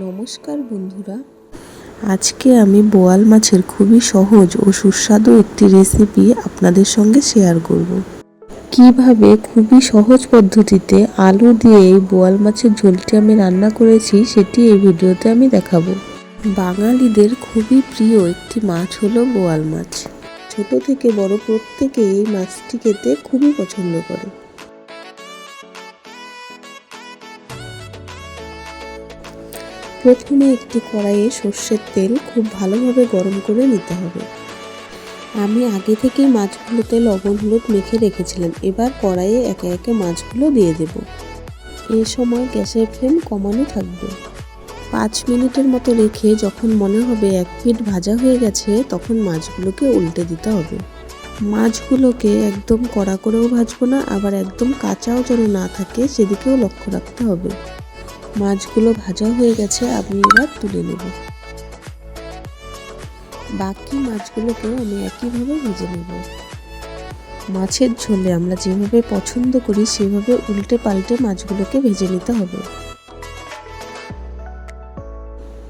নমস্কার বন্ধুরা। আজকে আমি বোয়াল মাছের খুবই সহজ ও সুস্বাদু একটি রেসিপি আপনাদের সঙ্গে শেয়ার করব। কীভাবে খুবই সহজ পদ্ধতিতে আলু দিয়ে এই বোয়াল মাছের ঝোলটি আমি রান্না করেছি সেটি এই ভিডিওতে আমি দেখাবো। বাঙালিদের খুবই প্রিয় একটি মাছ হলো বোয়াল মাছ। ছোট থেকে বড় প্রত্যেকে এই মাছটি খেতে খুবই পছন্দ করে। প্রথমে একটি কড়াইয়ে সর্ষের তেল খুব ভালোভাবে গরম করে নিতে হবে। আমি আগে থেকেই মাছগুলোতে লবণ, হলুদ মেখে রেখেছিলাম। এবার কড়াইয়ে একে একে মাছগুলো দিয়ে দেব। এই সময় গ্যাসের ফ্লেম কমানো থাকবে। পাঁচ মিনিটের মতো রেখে যখন মনে হবে এক পিঠ ভাজা হয়ে গেছে, তখন মাছগুলোকে উল্টে দিতে হবে। মাছগুলোকে একদম কড়া করেও ভাজবো না, আবার একদম কাঁচাও যেন না থাকে, সেদিকেও লক্ষ্য রাখতে হবে। মাছগুলো ভাজা হয়ে গেছে, আমি এবার তুলে নেব। বাকি মাছগুলোকেও আমি একইভাবে ভেজে নেব। মাছের ঝোলে আমরা যেভাবে পছন্দ করি, সেভাবে উল্টে পাল্টে মাছগুলোকে ভেজে নিতে হবে।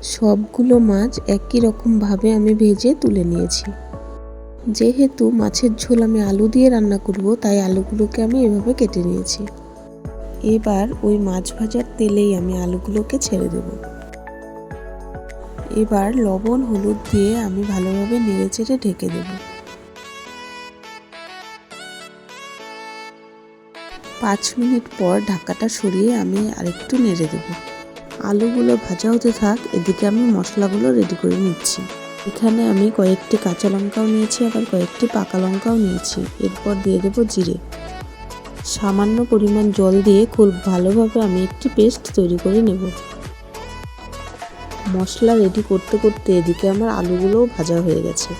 সবগুলো মাছ একই রকমভাবে আমি ভেজে তুলে নিয়েছি। যেহেতু মাছের ঝোল আমি আলু দিয়ে রান্না করব, তাই আলুগুলোকে আমি এভাবে কেটে নিয়েছি। এবার ওই মাছ ভাজার তেলেই আমি আলুগুলোকে ছেড়ে দেব। এবার লবণ, হলুদ দিয়ে আমি ভালোভাবে নেড়ে চেড়ে ঢেকে দেব। পাঁচ মিনিট পর ঢাকাটা সরিয়ে আমি আরেকটু নেড়ে দেব। আলুগুলো ভাজা হতে থাক, এদিকে আমি মশলাগুলো রেডি করে নিচ্ছি। এখানে আমি কয়েকটি কাঁচা লঙ্কাও নিয়েছি, আবার কয়েকটি পাকা লঙ্কাও নিয়েছি। এরপর দিয়ে দেবো জিরে। সামান্য পরিমাণ জল দিয়ে খুব ভালোভাবে আমি একটি পেস্ট তৈরি করে নেব। মশলা রেডি করতে করতে এদিকে আমার আলুগুলোও ভাজা হয়ে গেছে।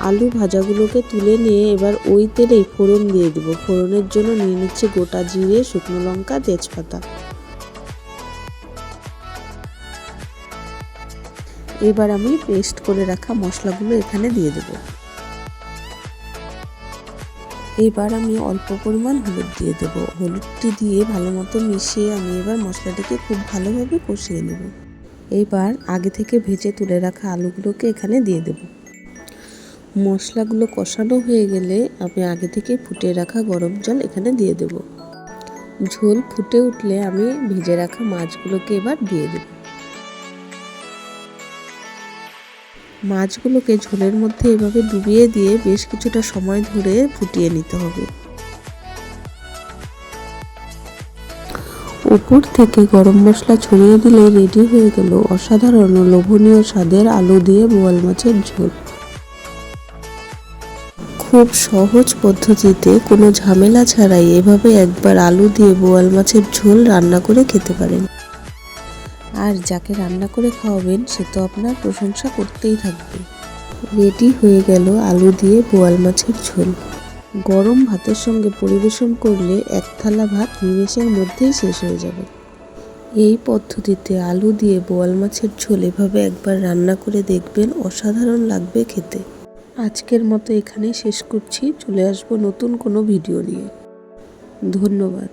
আলু ভাজাগুলোকে তুলে নিয়ে এবার ওই তেলেই ফোড়ন দিয়ে দেবো। ফোড়নের জন্য নিয়ে নিচ্ছে গোটা জিরে, শুকনো লঙ্কা, তেজপাতা। এবার আমি পেস্ট করে রাখা মশলাগুলো এখানে দিয়ে দেবো। এবার আমি অল্প পরিমাণ হলুদ দিয়ে দেব। হলুদটি দিয়ে ভালো মতো মিশিয়ে আমি এবার মশলাটিকে খুব ভালোভাবে কষিয়ে নেব। এবার আগে থেকে ভেজে তুলে রাখা আলুগুলোকে এখানে দিয়ে দেব। মশলাগুলো কষানো হয়ে গেলে আমি আগে থেকে ফুটিয়ে রাখা গরম জল এখানে দিয়ে দেব। ঝোল ফুটে উঠলে আমি ভেজে রাখা মাছগুলোকে এবার দিয়ে দেবো। মাছগুলোকে ঝোলের মধ্যে এভাবে ডুবিয়ে দিয়ে বেশ কিছুটা সময় ধরে ফুটিয়ে নিতে হবে। উপর থেকে গরম মশলা ছড়িয়ে দিলে রেডি হয়ে গেল অসাধারণ লোভনীয় স্বাদের আলু দিয়ে বোয়াল মাছের ঝোল। খুব সহজ পদ্ধতিতে কোনো ঝামেলা ছাড়াই এভাবে একবার আলু দিয়ে বোয়াল মাছের ঝোল রান্না করে খেতে পারেন। আর যাকে রান্না করে খাওয়াবেন, সে তো আপনার প্রশংসা করতেই থাকবে। রেডি হয়ে গেল আলু দিয়ে বোয়াল মাছের ঝোল। গরম ভাতের সঙ্গে পরিবেশন করলে এক থালা ভাত নিমেষের মধ্যেই শেষ হয়ে যাবে। এই পদ্ধতিতে আলু দিয়ে বোয়াল মাছের ঝোল এভাবে একবার রান্না করে দেখবেন অসাধারণ লাগবে খেতে। আজকের মতো এখানে শেষ করছি। চলে আসব নতুন কোনো ভিডিও নিয়ে। ধন্যবাদ।